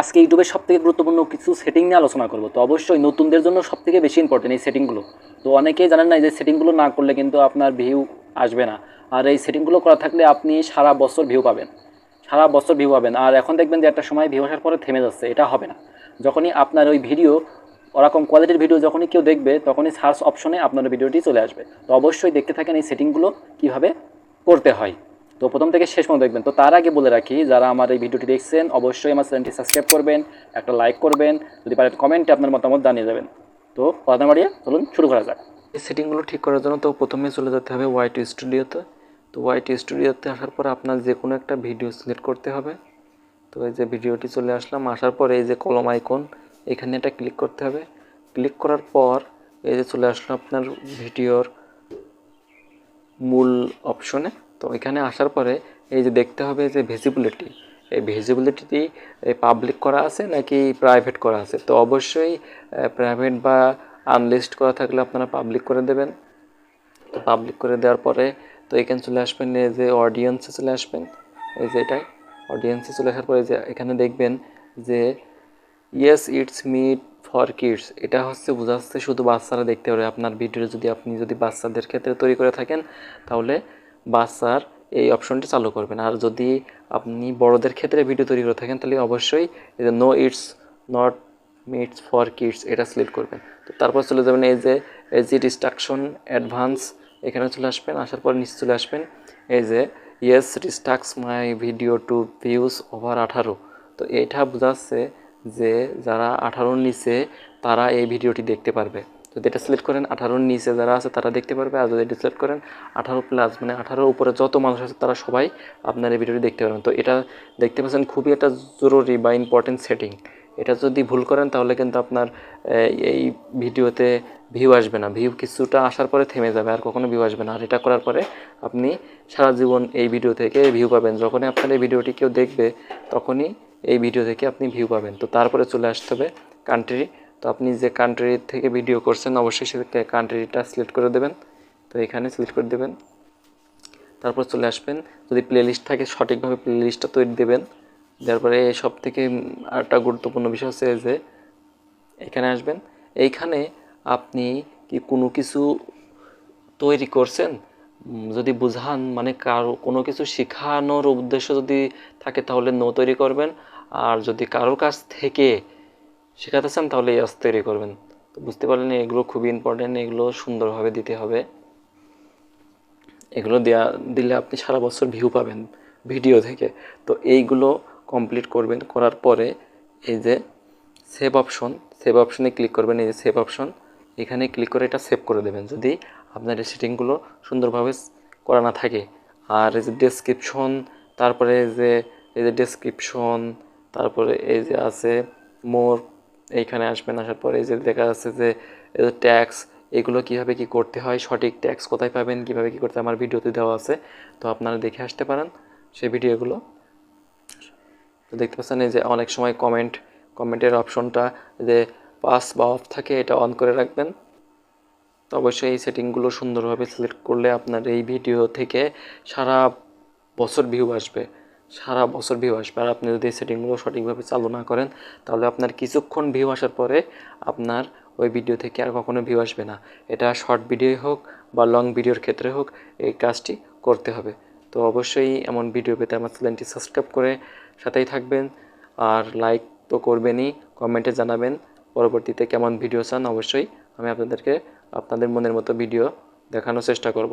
আজকে ইউটিউবের সব থেকে গুরুত্বপূর্ণ কিছু সেটিং নিয়ে আলোচনা করব। তো অবশ্যই নতুনদের জন্য সব থেকে বেশি ইম্পর্টেন্ট এই সেটিংগুলো তো অনেকেই জানেন না যে সেটিংগুলো না করলে কিন্তু আপনার ভিউ আসবে না। আর এই সেটিংগুলো করা থাকলে আপনি সারা বছর ভিউ পাবেন। সারা বছর ভিউ পাবেন। আর এখন দেখবেন যে একটা সময় ভিউ আসার পরে থেমে যাচ্ছে, এটা হবে না। যখনই আপনার ওই ভিডিও ওরকম কোয়ালিটির ভিডিও যখনই কেউ দেখবে, তখনই সার্চ অপশনে আপনার ভিডিওটি চলে আসবে। তো অবশ্যই দেখতে থাকেন এই সেটিংগুলো কীভাবে করতে হয়। তো প্রথম থেকে শেষ পর্যন্ত দেখবেন। তো তার আগে বলে রাখি, যারা আমার এই ভিডিওটি দেখছেন, অবশ্যই আমার চ্যানেলটি সাবস্ক্রাইব করবেন, একটা লাইক করবেন, যদি পারেন কমেন্টে আপনার মতামত জানিয়ে যাবেন তো কথা মারিয়ে চলুন শুরু করা যাক। এই সেটিংগুলো ঠিক করার জন্য তো প্রথমে চলে যেতে হবে ওয়াইটি স্টুডিওতে তো ওয়াইটি স্টুডিওতে আসার পর আপনার যে কোনো একটা ভিডিও সিলেক্ট করতে হবে। তো এই যে ভিডিওটি চলে আসলাম, আসার পর এই যে কলম আইকন এখানে এটা ক্লিক করতে হবে। ক্লিক করার পর এই যে চলে আসলো আপনার ভিডিওর মূল অপশনে তো এখানে আসার পরে এই যে দেখতে হবে যে ভিজিবিলিটি এই ভিজিবিলিটি পাবলিক করা আছে নাকি প্রাইভেট করা আছে? তো অবশ্যই প্রাইভেট বা আনলিস্ট করা থাকলে আপনারা পাবলিক করে দেবেন। তো পাবলিক করে দেওয়ার পরে তো এখানে চলে আসবেন এই যে অডিয়েন্সে চলে আসবেন। এই যে এটাই। অডিয়েন্সে চলে আসার পরে যে এখানে দেখবেন যে yes it's made for kids এটা হচ্ছে বোঝাচ্ছে শুধু বাচ্চারা দেখতে পারে আপনার ভিডিও যদি আপনি যদি বাচ্চাদের ক্ষেত্রে তৈরি করে থাকেন, তাহলে বাচ্চার এই অপশনটি চালু করবেন। আর যদি আপনি বড়দের ক্ষেত্রে ভিডিও তৈরি করে থাকেন, তাহলে অবশ্যই no it's not made for kids এটা সিলেক্ট করবেন। তো তারপর চলে যাবেন এই যে এই যে রিস্ট্রাকশন অ্যাডভান্স এখানে চলে আসবেন, আসার পর নিচে চলে আসবেন। এই যে yes restrict my video to viewers over আঠারো। তো এটা বোঝাচ্ছে যে যারা আঠারোর নিচে, তারা এই ভিডিওটি দেখতে পারবে। যদি এটা সিলেক্ট করেন, আঠারোর নিচে যারা আছে, তারা দেখতে পারবে। আর যদি এটা সিলেক্ট করেন, আঠারো প্লাস মানে আঠারোর উপরে যত মানুষ আছে, তারা সবাই আপনার এই ভিডিওটি দেখতে পারবেন। তো এটা দেখতে পাচ্ছেন, খুবই একটা জরুরি বা ইম্পর্টেন্ট সেটিং এটা যদি ভুল করেন, তাহলে কিন্তু আপনার এই ভিডিওতে ভিউ আসবে না। ভিউ কিছুটা আসার পরে থেমে যাবে, আর কখনো ভিউ আসবে না। আর এটা করার পরে আপনি সারা জীবন এই ভিডিও থেকে ভিউ পাবেন। যখনই আপনার এই ভিডিওটি কেউ দেখবে, তখনই এই ভিডিও থেকে আপনি ভিউ পাবেন। তো তারপরে চলে আসতে হবে কান্ট্রি তো আপনি যে কান্ট্রি থেকে ভিডিও করছেন, অবশ্যই সে কান্ট্রিটা সিলেক্ট করে দেবেন। তো এখানে সিলেক্ট করে দেবেন। তারপর চলে আসবেন। যদি প্লেলিস্ট থাকে, সঠিকভাবে প্লেলিস্টটা তৈরি দেবেন। তারপরে সব থেকে আরেকটা গুরুত্বপূর্ণ বিষয় হচ্ছে যে, এখানে আসবেন। এইখানে আপনি কি কোনো কিছু তৈরি করছেন? যদি বুঝান মানে কারও কোনো কিছু শেখানোর উদ্দেশ্য যদি থাকে তাহলে নো তৈরি করবেন। আর যদি কারোর কাছ থেকে শেখাতে চান তাহলে ইয়াস তৈরি করবেন। তো বুঝতে পারলেন, এগুলো খুবই ইম্পর্টেন্ট এগুলো সুন্দরভাবে দিতে হবে। এগুলো দেওয়া দিলে আপনি সারা বছর ভিউ পাবেন ভিডিও থেকে। তো এইগুলো কমপ্লিট করবেন, করার পরে এই যে সেভ অপশন সেভ অপশনে ক্লিক করবেন, এই যে সেভ অপশন এখানে ক্লিক করে এটা সেভ করে দেবেন। যদি আপনার এই সেটিংগুলো সুন্দরভাবে করা না থাকে। আর এই যে ডেসক্রিপশন তারপরে এই যে এই যে ডেসক্রিপশন তারপরে এই যে আছে মোর, এইখানে আসবেন, আসার পরে এই যে দেখা যাচ্ছে যে, এই যে ট্যাক্স এগুলো কীভাবে কি করতে হয়, সঠিক ট্যাক্স কোথায় পাবেন, কীভাবে কি করতে আমার ভিডিওতে দেওয়া আছে। তো আপনারা দেখে আসতে পারেন সেই ভিডিওগুলো তো দেখতে পাচ্ছেন এই যে অনেক সময় কমেন্ট কমেন্টের অপশনটা যে পাস বা অফ থাকে, এটা অন করে রাখবেন। তো অবশ্যই এই সেটিংগুলো সুন্দরভাবে সিলেক্ট করলে আপনার এই ভিডিও থেকে সারা বছর ভিউ আসবে। সারা বছর ভিউ আসবে। আর আপনি যদি এই সেটিংগুলো সঠিকভাবে চালু না করেন, তাহলে আপনার কিছুক্ষণ ভিউ আসার পরে আপনার ওই ভিডিও থেকে আর কখনো ভিউ আসবে না। এটা শর্ট ভিডিও হোক বা লং ভিডিওর ক্ষেত্রে হোক, এই কাজটি করতে হবে। তো অবশ্যই এমন ভিডিও পেতে আমার চ্যানেলটি সাবস্ক্রাইব করে সাথেই থাকবেন। আর লাইক তো করবেনই কমেন্টে জানাবেন। পরবর্তীতে কেমন ভিডিও চান অবশ্যই আমি আপনাদেরকে আপনাদের মনের মতো ভিডিও দেখানোর চেষ্টা করব।